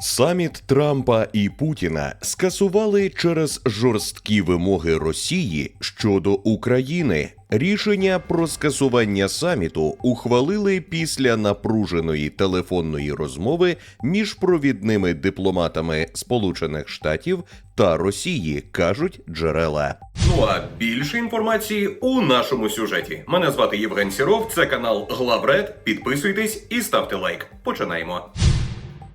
Саміт Трампа і Путіна скасували через жорсткі вимоги Росії щодо України. Рішення про скасування саміту ухвалили після напруженої телефонної розмови між провідними дипломатами Сполучених Штатів та Росії, кажуть джерела. Ну а більше інформації у нашому сюжеті. Мене звати Євген Сіров, це канал Главред. Підписуйтесь і ставте лайк. Починаємо.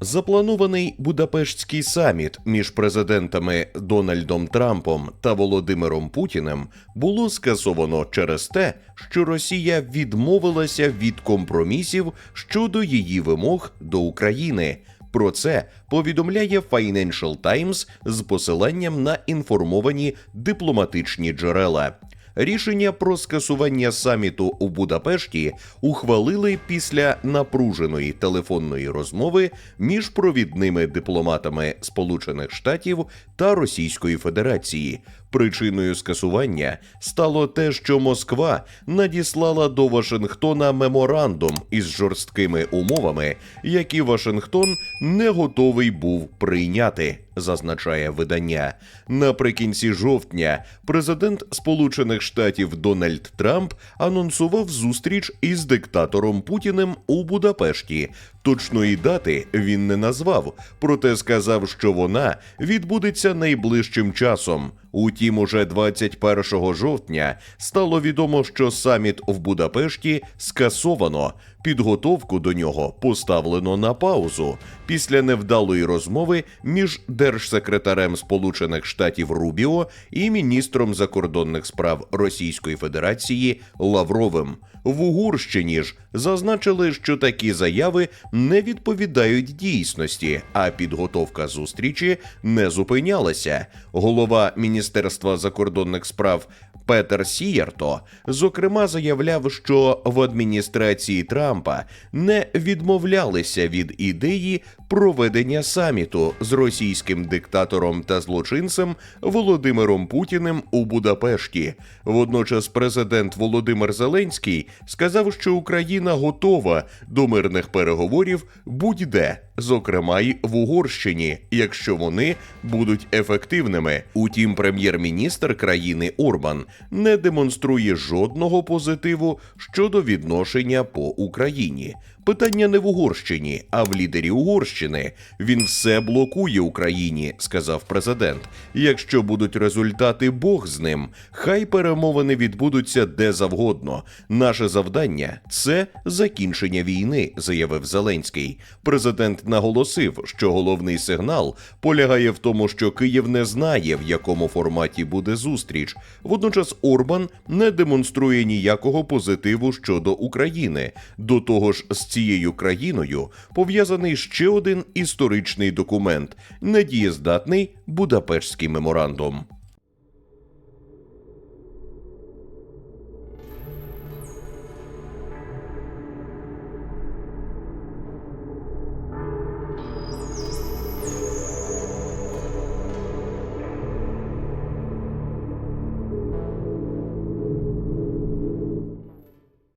Запланований Будапештський саміт між президентами Дональдом Трампом та Володимиром Путіним було скасовано через те, що Росія відмовилася від компромісів щодо її вимог до України. Про це повідомляє Financial Times з посиланням на інформовані дипломатичні джерела. Рішення про скасування саміту у Будапешті ухвалили після напруженої телефонної розмови між провідними дипломатами Сполучених Штатів та Російської Федерації. Причиною скасування стало те, що Москва надіслала до Вашингтона меморандум із жорсткими умовами, які Вашингтон не готовий був прийняти, зазначає видання. Наприкінці жовтня президент Сполучених Штатів Дональд Трамп анонсував зустріч із диктатором Путіним у Будапешті. Точної дати він не назвав, проте сказав, що вона відбудеться найближчим часом. Утім, уже 21 жовтня стало відомо, що саміт в Будапешті скасовано. Підготовку до нього поставлено на паузу після невдалої розмови між держсекретарем Сполучених Штатів Рубіо і міністром закордонних справ Російської Федерації Лавровим. В Угорщині ж зазначили, що такі заяви не відповідають дійсності, а підготовка зустрічі не зупинялася. Голова Міністерства закордонних справ Петер Сієрто, зокрема, заявляв, що в адміністрації Трампа не відмовлялися від ідеї проведення саміту з російським диктатором та злочинцем Володимиром Путіним у Будапешті. Водночас президент Володимир Зеленський сказав, що Україна готова до мирних переговорів будь-де, зокрема й в Угорщині, якщо вони будуть ефективними. Утім, прем'єр-міністр країни Орбан не демонструє жодного позитиву щодо відношення по Україні. Питання не в Угорщині, а в лідері Угорщини. Він все блокує Україні, сказав президент. Якщо будуть результати, Бог з ним. Хай перемовини відбудуться де завгодно. Наше завдання це закінчення війни, заявив Зеленський. Президент наголосив, що головний сигнал полягає в тому, що Київ не знає, в якому форматі буде зустріч. Водночас Орбан не демонструє ніякого позитиву щодо України. До того ж, з цією країною пов'язаний ще один історичний документ недієздатний Будапештський меморандум.